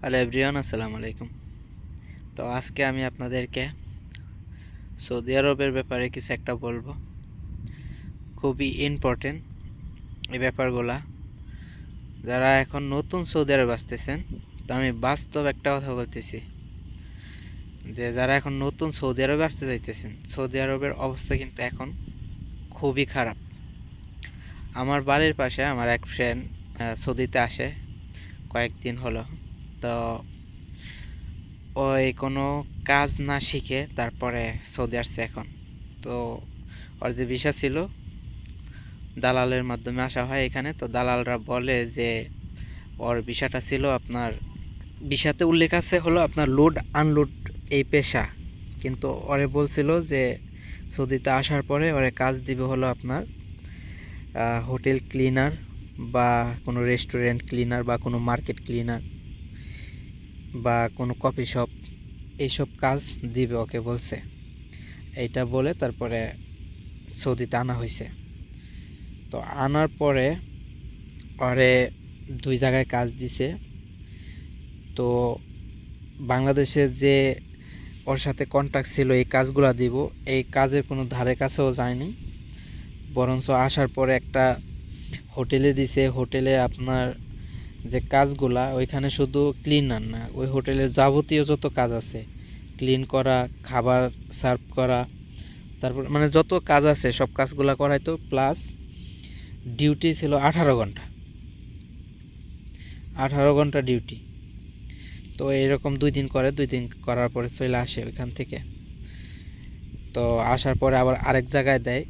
Hello everyone, আসসালামু আলাইকুম। তো আজকে আমি আপনাদেরকে সৌদি আরবের ব্যাপারে কিছু একটা বলব। খুবই ইম্পর্টেন্ট এই ব্যাপারগুলা। যারা এখন নতুন সৌদি আরব আসতেছেন, তো আমি বাস্তব একটা কথা বলতেছি। যে যারা এখন নতুন সৌদি আরবে আসতে চাইতেছেন, সৌদি আরবের অবস্থা কিন্তু এখন খুবই খারাপ। আমার বাড়ির পাশে আমার এক ফ্রেন্ড সৌদিতে আসে। কয়েকদিন হলো। তো ওই কোনো কাজ না শিখে তারপরে সৌদি আসছে এখন। তো ওর যে ভিসা ছিল, দালালের মাধ্যমে আসা হয় এখানে। তো দালালরা বলে যে ওর ভিসাটা ছিল আপনার, ভিসাতে উল্লেখ আছে হলো আপনার লোড আনলোড এই পেশা। কিন্তু ওরে বলছিল যে সৌদিতে আসার পরে ওরে কাজ দিবে হলো আপনার হোটেল ক্লিনার বা কোনো রেস্টুরেন্ট ক্লিনার বা কোনো মার্কেট ক্লিনার বা কোনো কফি শপ, এইসব কাজ দিবে ওকে বলছে। এইটা বলে তারপরে সৌদিতে আনা হয়েছে তো আনার পরে ওরে দুই জায়গায় কাজ দিছে। তো বাংলাদেশে যে ওর সাথে কন্ট্যাক্ট ছিল, এই কাজগুলা দিব, এই কাজের কোনো ধারে কাছেও যায়নি। বরঞ্চ আসার পরে একটা হোটেলে দিছে। হোটেলে আপনার যে কাজগুলা ওইখানে শুধু ক্লিনার না, ওই হোটেলের যাবতীয় যত কাজ আছে ক্লিন করা, খাবার সার্ভ করা, তারপর মানে যত কাজ আছে, সব কাজগুলা করাইতো প্লাস ডিউটি ছিল আঠারো ঘণ্টা। আঠারো ঘণ্টা ডিউটি তো এরকম দুই দিন করে, দুই দিন করার পরে চলে আসে ওইখান থেকে। তো আসার পরে আবার আরেক জায়গায় দেয়।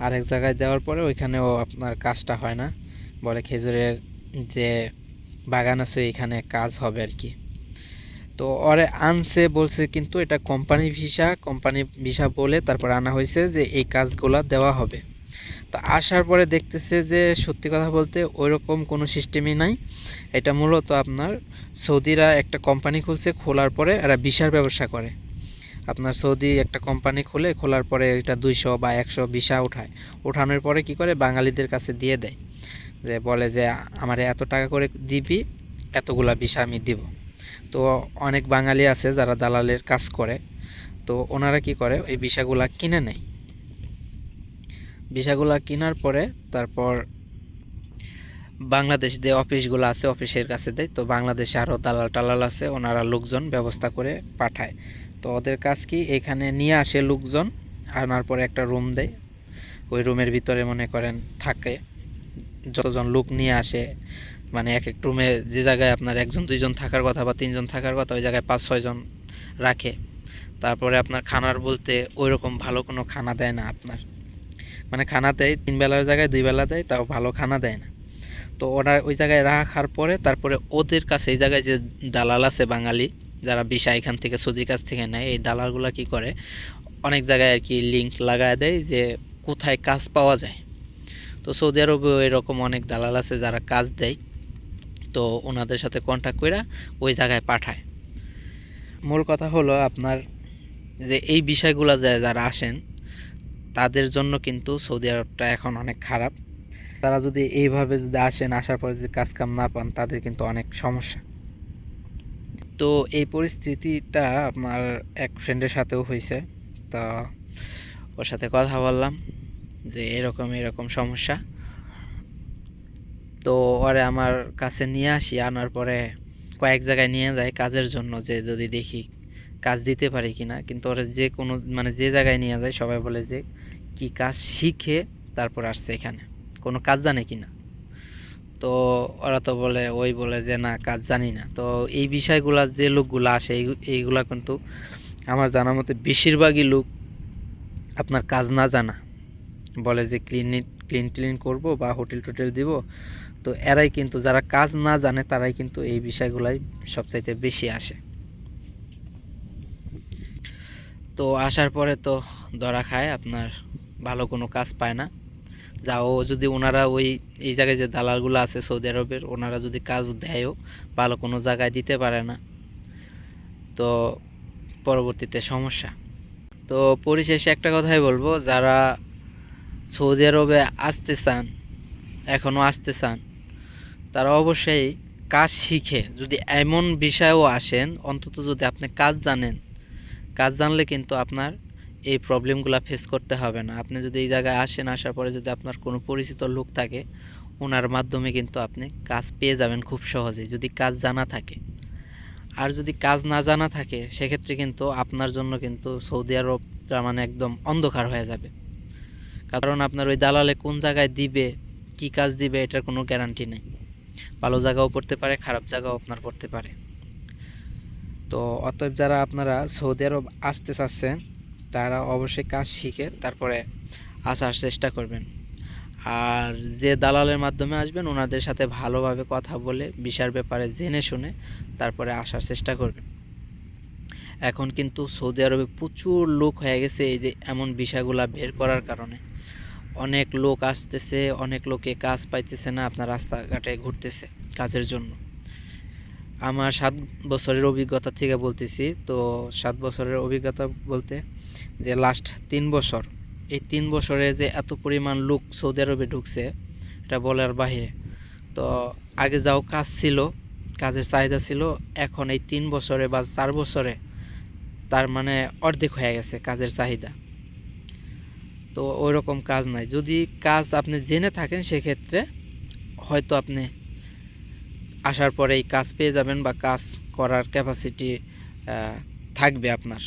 আরেক জায়গায় দেওয়ার পরে ওইখানেও আপনার কাজটা হয় না। বলে খেজুরের যে বাগান আছে, এখানে কাজ হবে আর কি। তো ওরে আনছে বলছে কিন্তু এটা কোম্পানি ভিসা কোম্পানি ভিসা বলে তারপর আনা হয়েছে যে এই কাজগুলো দেওয়া হবে। তো আসার পরে দেখতেছে যে সত্যি কথা বলতে ওইরকম কোনো সিস্টেমই নাই। এটা মূলত আপনার সৌদিরা একটা কোম্পানি খুলছে, খোলার পরে এরা ভিসার ব্যবসা করে। আপনার সৌদি একটা কোম্পানি খুলে, খোলার পরে এটা দুইশো বা একশো ভিসা উঠায়। ওঠানোর পরে কি করে? বাঙালিদের কাছে দিয়ে দেয়। যে বলে যে, আমার এত টাকা করে দিবি, এতগুলা ভিসা আমি দিব। তো অনেক বাঙালি আছে যারা দালালের কাজ করে। তো ওনারা কি করে? ওই ভিসাগুলা কিনে নেয়। ভিসাগুলা কেনার পরে তারপর বাংলাদেশ যে অফিসগুলো আছে, অফিসের কাছে দেয়। তো বাংলাদেশে আরও দালাল টালাল আছে, ওনারা লোকজন ব্যবস্থা করে পাঠায়। তো ওদের কাজ কি? এখানে নিয়ে আসে লোকজন, আনার পরে একটা রুম দেয়। ওই রুমের ভিতরে মনে করেন থাকে। যতজন লোক নিয়ে আসে মানে এক এক রুমে যে জায়গায় আপনার একজন, দুইজন থাকার কথা বা তিনজন থাকার কথা, ওই জায়গায় পাঁচ ছয়জন রাখে। তারপরে আপনার খানার বলতে ওই রকম ভালো কোনো খানা দেয় না আপনার। মানে খানা দেয়, তিন বেলার জায়গায় দুই বেলা দেয়, তাও ভালো খানা দেয় না। তো ওরা ওই জায়গায় রাখার পরে, তারপরে ওদের কাছে এই জায়গায় যে দালাল আছে বাঙালি, যারা বিশা এখান থেকে, সৌদির কাছ থেকে নেয়, এই দালালগুলো কি করে? অনেক জায়গায় আর কি লিঙ্ক লাগায় দেয় যে কোথায় কাজ পাওয়া যায়। তো সৌদি আরবেও এরকম অনেক দালাল আছে যারা কাজ দেয়। তো ওনাদের সাথে কন্ট্যাক্ট করে ওই জায়গায় পাঠায়। মূল কথা হলো আপনার যে এই বিষয়গুলো যারা আসেন, তাদের জন্য কিন্তু সৌদি আরবটা এখন অনেক খারাপ। তারা যদি এইভাবে যদি আসেন, আসার পরে যদি কাজ কাম না পান, তাদের কিন্তু অনেক সমস্যা। তো এই পরিস্থিতিটা আমার এক ফ্রেন্ডের সাথেও হয়েছে তা ওর সাথে কথা বললাম। যে এরকম এরকম সমস্যা। তো ওরে আমার কাছে নিয়ে আসি, আনার পরে কয়েক জায়গায় নিয়ে যায় কাজের জন্য যে যদি দেখি কাজ দিতে পারি কি না কিন্তু ওরা যে কোনো মানে যে জায়গায় নিয়ে যায় সবাই বলে যে কি কাজ শিখে তারপর আসছে এখানে। কোনো কাজ জানে কি না তো ওরা তো বলে, ওই বলে যে না, কাজ জানি না। তো এই বিষয়গুলা যে লোকগুলো আসে, এই- এইগুলা কিন্তু আমার জানার মতে বেশিরভাগই লোক আপনার কাজ না জানা। বলে যে ক্লিন ক্লিন ক্লিন করব বা হোটেল টোটেল দিব। তো এরাই কিন্তু, যারা কাজ না জানে, তারাই কিন্তু এই বিষয়গুলাই সবচাইতে বেশি আসে। তো আসার পরে তো ধরা খায়, আপনার ভালো কোনো কাজ পায় না। যা, ও যদি ওনারা ওই, এই জায়গায় যে দালালগুলো আছে সৌদি আরবের, ওনারা যদি কাজ দেয়ও, ভালো কোনো জায়গায় দিতে পারে না। তো পরবর্তীতে সমস্যা। তো পরিশেষে একটা কথাই বলব, যারা সৌদি আরবে আসতে চান এখনও আসতে চান, তারা অবশ্যই কাজ শিখে। যদি এমন বিষয়েও আসেন, অন্তত যদি আপনি কাজ জানেন, কাজ জানলে কিন্তু আপনার এই প্রবলেমগুলো ফেস করতে হবে না। আপনি যদি এই জায়গায় আসেন, আসার পরে যদি আপনার কোনো পরিচিত লোক থাকে ওনার মাধ্যমে কিন্তু আপনি কাজ পেয়ে যাবেন খুব সহজেই যদি কাজ জানা থাকে। আর যদি কাজ না জানা থাকে, সেক্ষেত্রে কিন্তু আপনার জন্য কিন্তু সৌদি আরবটা মানে একদম অন্ধকার হয়ে যাবে। কারণ আপনার ওই দালালে কোন জায়গায় দিবে, কি কাজ দিবে, এটার কোনো গ্যারান্টি নেই। ভালো জায়গাও পড়তে পারে, খারাপ জায়গাও আপনার পড়তে পারে। তো অতএব যারা আপনারা সৌদি আরব আসতে চাচ্ছেন, তারা অবশ্যই কাজ শিখে তারপরে আসার চেষ্টা করবেন। আর যে দালালের মাধ্যমে আসবেন, ওনাদের সাথে ভালোভাবে কথা বলে, বিষয়ের ব্যাপারে জেনে শুনে তারপরে আসার চেষ্টা করবেন। এখন কিন্তু সৌদি আরবে প্রচুর লোক হয়ে গেছে এই যে এমন বিষয়গুলা বের করার কারণে। অনেক লোক আসতেছে, অনেক লোকে কাজ পাইতেছে না, আপনার রাস্তাঘাটে ঘুরতেছে কাজের জন্য। আমার সাত বছরের অভিজ্ঞতা থেকে বলতেছি, তো সাত বছরের অভিজ্ঞতা বলতে যে লাস্ট তিন বছর, এই তিন বছরে যে এত পরিমাণ লোক সৌদি আরবে ঢুকছে, এটা বলার বাহিরে। তো আগে যাও কাজ ছিল, কাজের চাহিদা ছিল, এখন এই তিন বছরে বা চার বছরে তার মানে অর্ধেক হয়ে গেছে কাজের চাহিদা। তো ওই রকম কাজ নাই। যদি কাজ আপনি জেনে থাকেন সেক্ষেত্রে হয়তো আপনি আসার পরে এই কাজ পেয়ে যাবেন বা কাজ করার ক্যাপাসিটি থাকবে আপনার।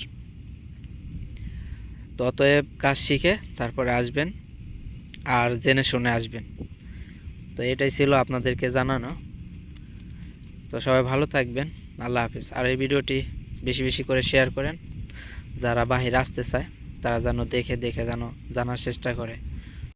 তো অতএব কাজ শিখে তারপরে আসবেন আর জেনে শুনে আসবেন। তো এটাই ছিল আপনাদেরকে জানানো। তো সবাই ভালো থাকবেন। আল্লাহ হাফিজ। আর এই ভিডিওটি বেশি বেশি করে শেয়ার করেন। যারা বাহিরে আসতে চায়। তারা যেন দেখে দেখে যেন জানার চেষ্টা করে।